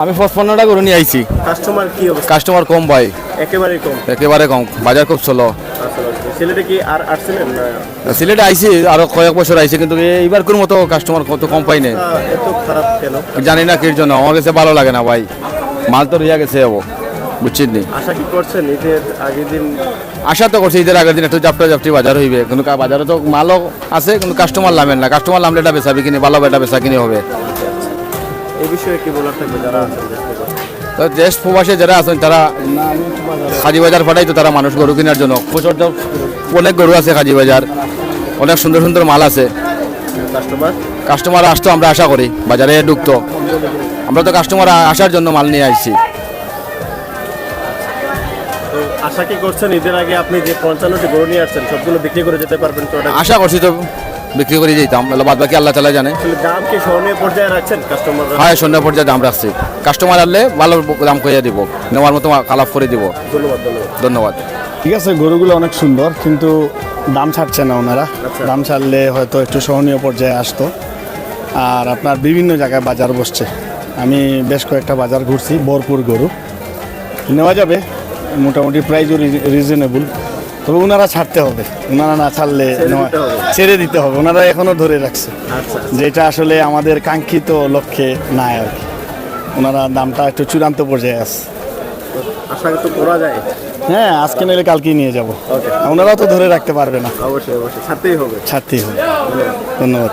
আমি পঁচপন্নটা গরু নিয়ে আইছি। কাস্টমার কি অবস্থা? কাস্টমার কম ভাই। একেবারে কম? একেবারে কম। বাজার খুব চলো আচ্ছা আচ্ছা। কি আর আসছিলেন না? সিলেটে আইছি আরও কয়েক বছর আইছি কিন্তু এইবার কোন মতো কাস্টমার কত কম পাই আহ, এত খারাপ কেন? জানি না কির জন্য। আমার কাছে ভালো লাগে না ভাই। মাল তো রিয়া গেছে যাব বুঝছেন নি আশা কি করছেন? ঈদের আগের দিন আশা তো করছি ঈদের আগের দিন একটু জাপটা জাপটি বাজার হইবে। কিন্তু বাজারে তো মালও আছে কিন্তু কাস্টমার নামেন না। কাস্টমার নামলে এটা বেচা বিকিনি ভালো এটা বেচা কিনে হবে। এই বিষয়ে কি বলার থাকবে যারা দেশ প্রবাসে যারা আছেন তারা বাজার ফাটাই তো তারা মানুষ গরু কেনার জন্য। প্রচুর অনেক গরু আছে বাজার অনেক সুন্দর সুন্দর মাল আছে। কাস্টমার? কাস্টমার আসতো আমরা আশা করি বাজারে ঢুকতো। আমরা তো কাস্টমার আসার জন্য মাল নিয়ে আসছি। তো আশা কি করছেন ঈদের আগে আপনি যে পঞ্চান্নটি গরু নিয়ে আসছেন সবগুলো বিক্রি করে যেতে পারবেন আশা করছি তো বিক্রি করে যেতাম বাদ বাকি আল্লাহ তালা জানে। দাম কি পর্যায়ে রাখছেন হয় সন্ধ্যা পর্যায়ে দাম রাখছি। কাস্টমার আনলে ভালো দাম করে দিব নেওয়ার মতো কালাপ করে দিব। ধন্যবাদ ধন্যবাদ। ধন্যবাদ। ঠিক আছে গরুগুলো অনেক সুন্দর কিন্তু দাম ছাড়ছে না ওনারা। দাম ছাড়লে হয়তো একটু সহনীয় পর্যায়ে আসতো। আর আপনার বিভিন্ন জায়গায় বাজার বসছে। আমি বেশ কয়েকটা বাজার ঘুরছি বরপুর গরু। নেওয়া যাবে মোটামুটি প্রাইজও রিজনেবল তবে ওনারা ছাড়তে হবে। ওনারা না ছাড়লে ছেড়ে দিতে হবে। ওনারা এখনও ধরে রাখছে। আচ্ছা যেটা আসলে আমাদের কাঙ্ক্ষিত লক্ষ্যে নাই আর কি। ওনারা দামটা একটু চূড়ান্ত পর্যায়ে আছে। আশা তো করা যায়। হ্যাঁ আজকে নিলে কালকেই নিয়ে যাব. ওনারাও তো ধরে রাখতে পারবে না। অবশ্যই অবশ্যই। ছাড়তেই হবে। ছাড়তেই হবে। ধন্যবাদ।